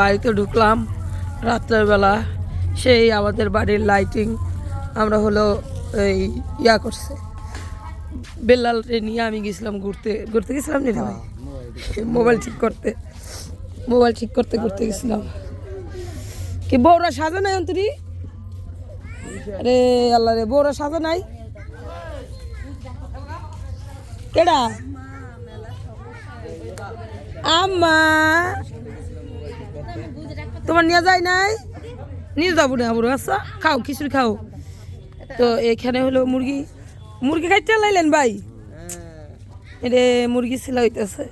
বাড়িতে ঢুকলাম রাত্রের বেলা। সেই আমাদের বাড়ির লাইটিং আমরা হলো এই ইয়া করছে। বেল্লালরে নিয়ে আমি গেছিলাম ঘুরতে। ঘুরতে গেছিলাম নি ভাই? মোবাইল ঠিক করতে। মোবাইল ঠিক করতে ঘুরতে গেছিলাম। কি বউরা সাজা নাই অন্তরি? আরে আল্লাহ রে বউরা সাজা নাই? কেডা? আম্মা। তোমার নিয়ে যায় নাই? নিয়ে যাব না বুড়ো আচ্ছা খাও, খিচুড়ি খাও। তো এখানে হলো মুরগি। মুরগি খাইতে লাইলেন ভাই? এরে, মুরগি ছিল হইতেছে।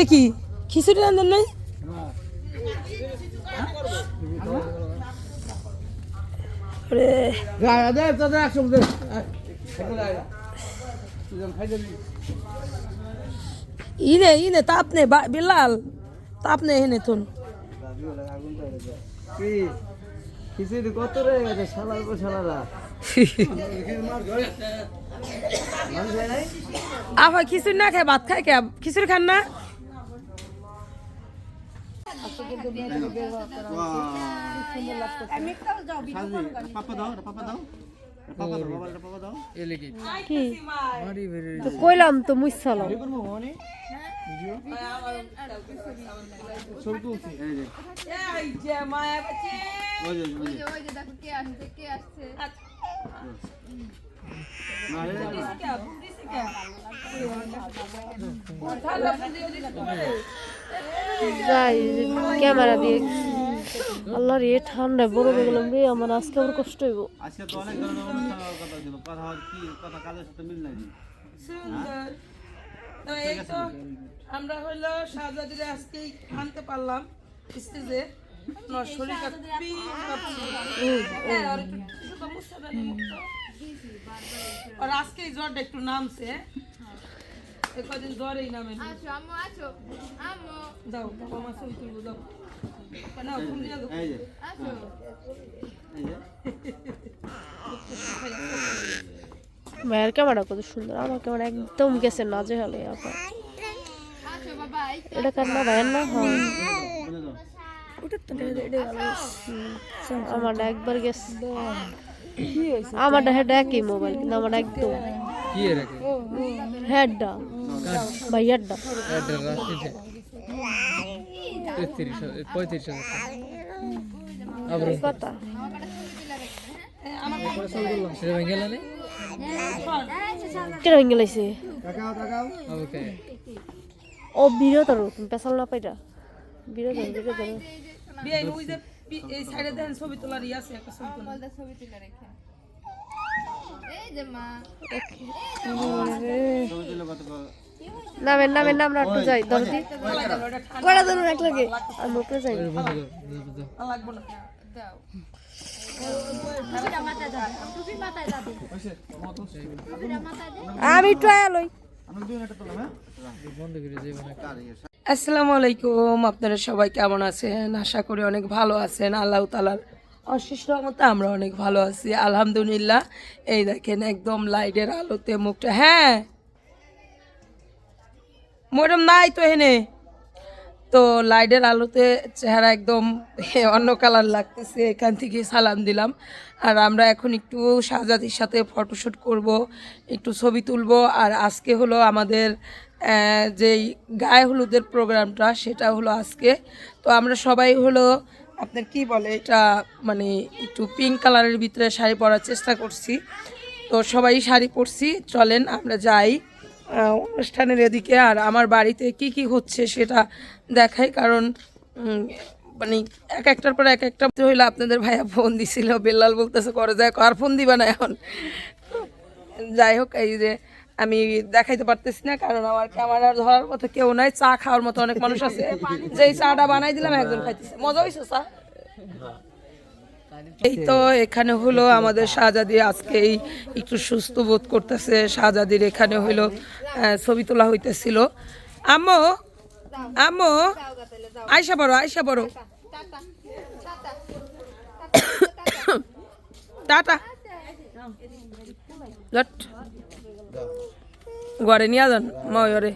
এ কি, খিচুড়ি রান্ধেন নাই? ওরে ইনে ইনে তাপ নে বা- বিলাল তাপ নে হেনে থুন। খিচুড়ি কত রে গেছে শালার পর শালারা? আফা খিচুড়ি না খায় ভাত খায় কে? খিচুড়ি খান না? পাপা দাও পাপা দাও। কইলাম তো। যাই ক্যামেরা দিয়ে আল্লাহ রে ঠান্ডা বড় হয়ে গেলাম রে আমার আজকে আবার কষ্ট হইব। আজকে তো অনেক ধরনের অনুষ্ঠান হওয়ার কথা ছিল কথা কি কথা কাজের সাথে মিল নাই সুন্দর। তো এই তো আমরা হলো শাহজাদিরে আজকেই আনতে পারলাম স্টেজে। আমার শরীরটা। হ্যাঁ, আর এই আজকেই জ্বরটা একটু নামছে। কদিন জ্বরেই নামে আম্মু যাও বাবা মা তুলবো দাও। এই যে আসো এই যে ভাইয়ের ক্যামেরা কত সুন্দর আমার ক্যামেরা একদম গেছে না যে হলে আপা আসো বাবা এই এটা কার না ভাইয়ের না হ্যাঁ বলে দাও আমারটা একবার গেছে আমারটা হেড একই মোবাইল কিন্তু আমার একদম হেডটা ভাইয়ারটা কথা কেন ভেঙে লাইছে তাকাও তাকাও ও বিরত আর তুমি পেশাল না পাইটা বিরত আর বিরত আর বিয়ে ওই যে পি- এই সাইডে দেখেন ছবি তোলার ইয়ে আছে একটা ছবি তোলা ছবি তুলে রেখে। এই যে মা। ছবি তুলে কত কত- নামের নামের নাম একটু যাই দরদি কড়া ধরুন এক লাগে যাই আর না দাও আমি একটা হ্যাঁ আসসালামু আলাইকুম আপনারা সবাই কেমন আছেন আশা করি অনেক ভালো আছেন আল্লাহ তালার অশেষ রহমতে আমরা অনেক ভালো আছি আলহামদুলিল্লাহ এই দেখেন একদম লাইটের আলোতে মুখটা হ্যাঁ ম্যাডাম নাই তো এখানে। তো লাইটের আলোতে চেহারা একদম অন্য কালার লাগতেছে, এখান থেকে সালাম দিলাম। আর আমরা এখন একটু শাহজাদির সাথে ফটোশ্যুট করব, একটু ছবি তুলব। আর আজকে হলো আমাদের যেই গায়ে হলুদের প্রোগ্রামটা, সেটা হলো আজকে। তো আমরা সবাই হলো, আপনার কি বলে, এটা মানে একটু পিঙ্ক কালারের ভিতরে শাড়ি পরার চেষ্টা করছি। তো সবাই শাড়ি পরছি, চলেন আমরা যাই। অনুষ্ঠানের এদিকে আর আমার বাড়িতে কি কি হচ্ছে সেটা দেখাই, কারণ মানে এক একটার পর এক একটা হইল আপনাদের ভাইয়া ফোন দিছিল, বেল্লাল বলতেছে, করে যায় আর ফোন দিবা না এখন। যাই হোক, এই যে আমি দেখাইতে পারতেছি না, কারণ আমার ক্যামেরা ধরার মতো কেউ নাই, চা খাওয়ার মতো অনেক মানুষ আছে। যেই চাটা বানাই দিলাম, একজন খাইতেছে। মজা হয়েছে চা? এই তো এখানে হলো আমাদের শাহজাদি আজকেই একটু সুস্থ বোধ করতেছে। শাহজাদির এখানে হইল আহ, ছবি তোলা হইতেছিল। আম্মু আম্মু আয়সা বড় আয়সা বড়। টাটা। লট। ঘরে নিয়ে যান ময়রে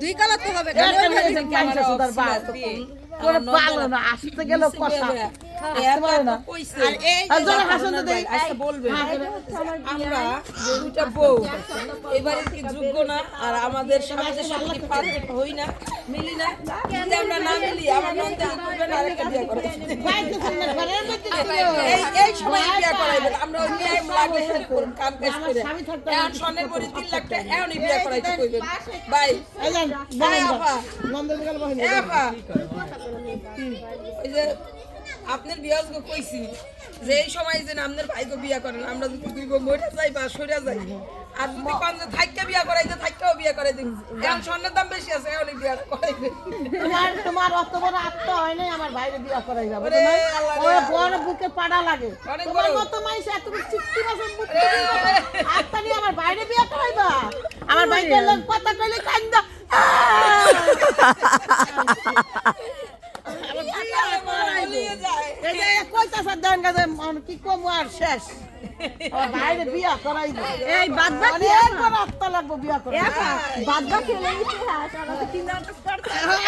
দুই কালার তো হবে কোনো পালো না আসতে গেল কথা। আর এই যে যারা তো দেই বলবে আমরা দুইটা বউ এবারে কি যোগ্য না? আর আমাদের সমাজের সঙ্গে পারফেক্ট হই না মিলি না? যদি আমরা না মিলি আমার করবেন আরেকটা বিয়ে করে বাইতে সামনে ঘরের মধ্যে এই এই সময় বিয়ে করাইবেন আমরা ওই মেয়ে লাগলে করুন কাম কাজ করে। এখন স্বর্ণের পরে তিন লাখ টাকা এখনই বিয়ে করাইতে কইবেন। ভাই। এই আপা নন্দন গেল বহিন আপা ওই যে আপনার বিয়াজ কইছি যে এই সময় যে আপনার ভাইকে বিয়া করেন আমরা যদি দুই বউ মরে যাই বা সরে যাই আর যদি কোন যে থাইকা বিয়া করাইতে থাইকাও বিয়া করাই দিন এখন স্বর্ণের দাম বেশি আছে এখন বিয়া করাইবে তোমার তোমার অত বড় আত্মা হয় নাই আমার বাইরে বিয়া করাই যাবে ওরে বড় বুকে পাড়া লাগে। তোমার। মতো মাইস এত চিকটি বাসন বুকে আত্মা নিয়ে আমার বাইরে বিয়া করাইবা? আমার বাইরে লোক কথা কইলে কান্দা বলিয়ে যায় এই যে দেন গাছে কি কম আর শেষ? বাইরে বিয়া করাইবে এই বাদ বাকি একবার আত্মা লাগবো বিয়া করাইবে বাদ বাকি আর তো কি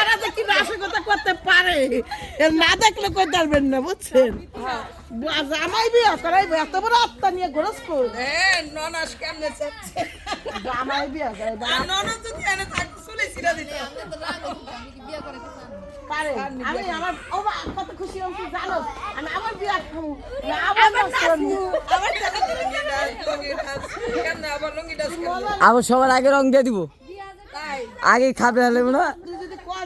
এরা নাশকতা করতে পারে? এর না দেখলে কই পারবেন না বুঝছেন? জামাই বিয়া করাইবে এত বড় আত্মা নিয়ে গোরস করবে হ্যাঁ ননাস কেমনে চাচ্ছে? জামাই বিয়া করাইবে। ননাস যদি এনে থাকতো চলে ছিড়া দিত। আপনি করাইতে? পারে আমি আমার ও কত খুশি জানো? আমি আমার খাব আমার আবার সবার আগে রং দিয়ে দিব। আগে খাবে হলে না?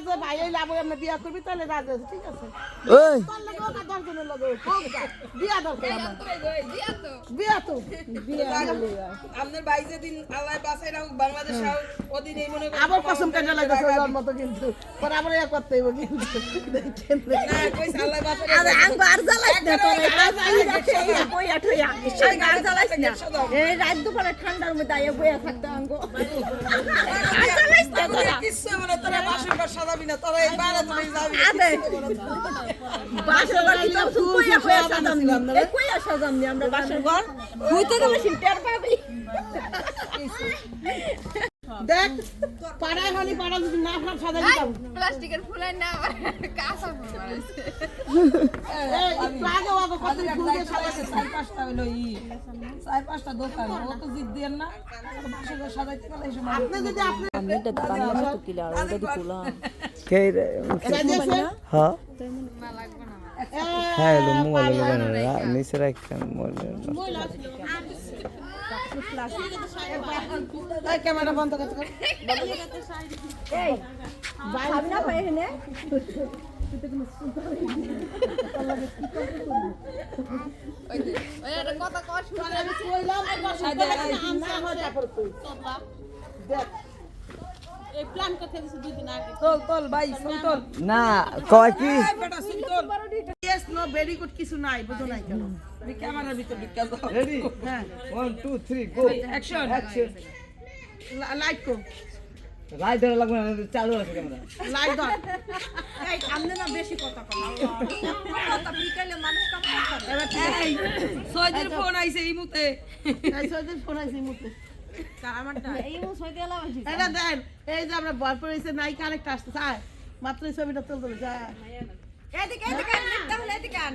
যে ভাই এই লাভ আমরা বিয়া করবি তাহলে রাজি আছি, ঠিক আছে? ওই দশজনের লাগে বিয়া দরকার বিয়া তো। বিয়া তো। বিয়া আপনার ভাই যেদিন আল্লাহ বাসায় রাখুক বাংলাদেশ রাখুক ওদিন এই মনে আবার কসম কাটা লাগতেছে ওর মতো কিন্তু। পরে আবার ইয়া করতে হইব কিন্তু। দেখেন না কইছে আল্লাহ বাসায় আরে আর জ্বালাইস না তোর বইয়া ঠইয়া। আর জ্বালাইস না। এই রাত দুপুরে ঠান্ডার মধ্যে আইয়া বইয়া থাকতে আঙ্গ। না তোরা কিচ্ছু মানে তোরা বাসর ঘর। সাজাবি না তোরা এই বাইরে তুমি যাবি আদে বাসর ঘর। কি তো কইয়া কইয়া সাজাম নি এই কইয়া সাজাম নি আমরা বাসর ঘর হইতে গেলে সিনটার পাবি দেখ পাড়ায় হলি পাড়া যদি না ফাট সাদা দিতাম। প্লাস্টিকের ফুলের না আমার কাঁচা ফুল এই একটু আগে কত ফুল দিয়ে সাজাইছে চার পাঁচটা হইল ই। চার পাঁচটা দোকান ও তো জিদ দেন না। বাসর ঘর সাজাইতে গেলে এই সময় আপনি যদি আপনি কে রে? হ্যাঁ। না লাগবে না। হ্যাঁ এলো মোবাইল নিচে মোবাইল ক্যামেরা বন্ধ করতে কথা কওয়া আমি কইলাম দেখ না কয় কি? কিছু নাই বুঝো নাই কেন? ক্যামেরার ভিতর রেডি হ্যাঁ। 1 2 3 গো অ্যাকশন লাইক কো লাইট ধরে লাগবে না চালু আছে ক্যামেরা। লাইক দাও এই আমনে না বেশি কথা কম কথা বিকালে মানুষ কাম করে এবার ঠিক আছে। এই সৈদের ফোন আইছে এই মুতে সৈদের ফোন মুতে আমারটা এই মো সইতে এলাম এটা দেন এই যে আমরা ভরপুর হয়েছে নাই কানেক্ট আসতে চায় মাত্র এই ছবিটা তুলতে হবে যা এদিকে এদিকে মিথ্যা এদিকে আন।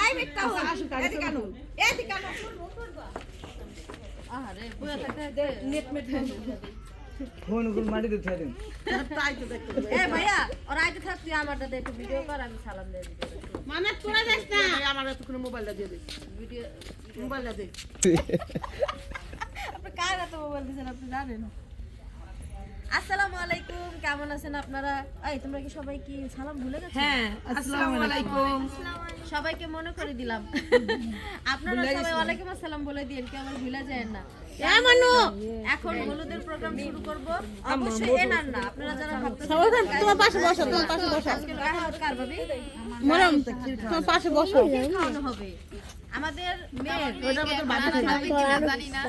এই মিথ্যা হল, আসুক, এদিকে আনো, আসুক। এদিকে আনো। আহারে, বইয়া থাকতে দে, নেট মেট বন্ধ করে দে। ফোনগুলো মাটি দিতে দিন। তাই তো দেখতে এ ভাইয়া ওরা আইতে থাক তুই আমার দাদা একটু ভিডিও কর আমি সালাম দিয়ে দিতে মানে তোরা যাস না। আমার এতক্ষণ মোবাইলটা দিয়ে দে। ভিডিও মোবাইলটা দে। কার এত মোবাইল আপনি জানেন? আসসালামু আলাইকুম কেমন আছেন আপনারা? এই তোমরা কি সবাই কি সালাম ভুলে গেছো? হ্যাঁ আসসালামু আলাইকুম সবাইকে মনে করে দিলাম। আপনারা সবাই ওয়ালাইকুম আসসালাম বলে দিন কি আমার ভুলে যায় না। এখন হলুদের প্রোগ্রাম শুরু করব। অবশ্যই এনার না আপনারা যারা ভাবতেছেন তোমার পাশে বসো তোমার পাশে বসো। আজকে কার ভাবি? মরম তোমার পাশে বসো। হবে আমাদের মেয়ের জানি না।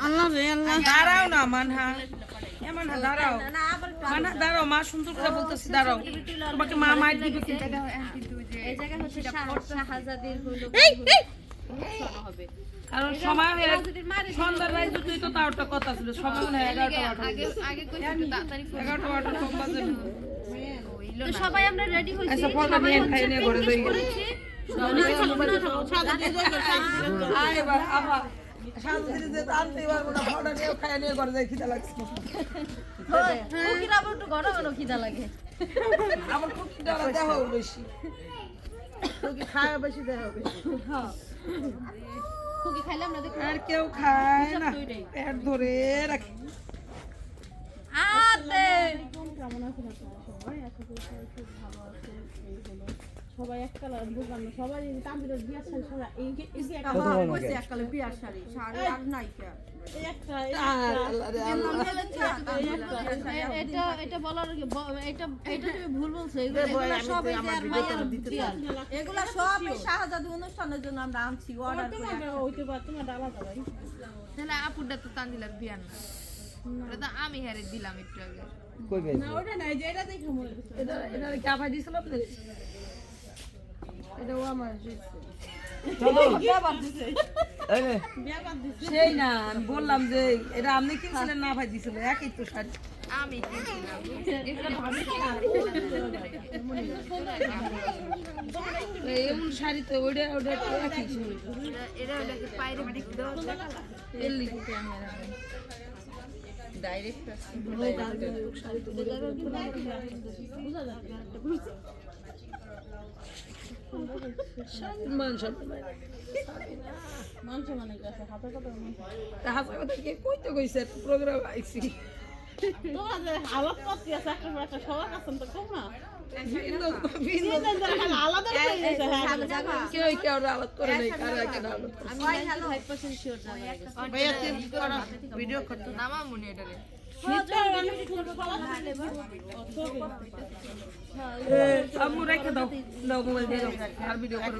আল্লাহ রে আল্লাহ দাঁড়াও না মানহা মানহা দাঁড়াও না, না আবার একটু মানহা দাঁড়াও মা সুন্দর করে বলতেছি দাঁড়াও তোমাকে মা মাইর দিবে কিন্তু এই জায়গায় হচ্ছে শাহজাদির হলো হবে কারণ সময় হয়ে সন্ধ্যার রায় যদি তো তাও একটা কথা ছিল সময় মনে এগারোটা এগারোটা বাজে তো সবাই আমরা রেডি হইছি আচ্ছা, সবাই হচ্ছে করেছি আয় এবার পারব না নিয়ে খাই নিয়ে ঘরে যাই খিদা লাগছে কুকির আবার একটু ঘন ঘন খিদা লাগে। আমার খুব খিদা লাগে দেখো বেশি খায় বেশি দেয় বেশি। কুকি খাইলে আমরা দেখো আর কেউ খায় না। পেট ধরে রাখি। আতে! সবাই? এক কালার দোকান সবাই বিয়ার শাড়ি সবাই এই এই যে কইছে এক কালার বিয়ার শাড়ি শাড়ি আর নাই কে এই একটা এই এ- এটা এটা বলার এটা এটা তুমি ভুল বলছো এগুলো সব এই যে মায়ের বিয়ার। এগুলা সব এই শাহজাদি অনুষ্ঠানের জন্য আমরা আনছি অর্ডার করে হইতে পারে তোমার ডালা যাবে তাহলে আপুরটা তো তানজিলার বিয়ার না। ওটা আমি হারে দিলাম একটু আগে। না ওটা নাই যে এটা দেখে মনে হচ্ছে। এটা এটা চা দিছিল আপনি এটাও আমার সেই না আমি বললাম যে এটা আপনি কিনছিলেন না ভাই দিছিল একই তো শাড়ি। আমি এমন শাড়ি তো ওটা তো একই ডাইরেক্ট মান মানে কথা কে কইতে কইছে? প্রোগ্রাম আইছি। তোমাদের হালত কত আছে একটা একটা সবার কাছে তো কম না? ভিন্ন ভিন্ন আলাদা গেছে কেউ কেউ আলাদ করে নাই কারা কেন আলাদ করে আমি 95% শিওর জানা। ভিডিও করতে নামা মনে এটারে আম্মু রেখে দাও। দাও মোবাইল দিয়ে দাও। আর ভিডিও করে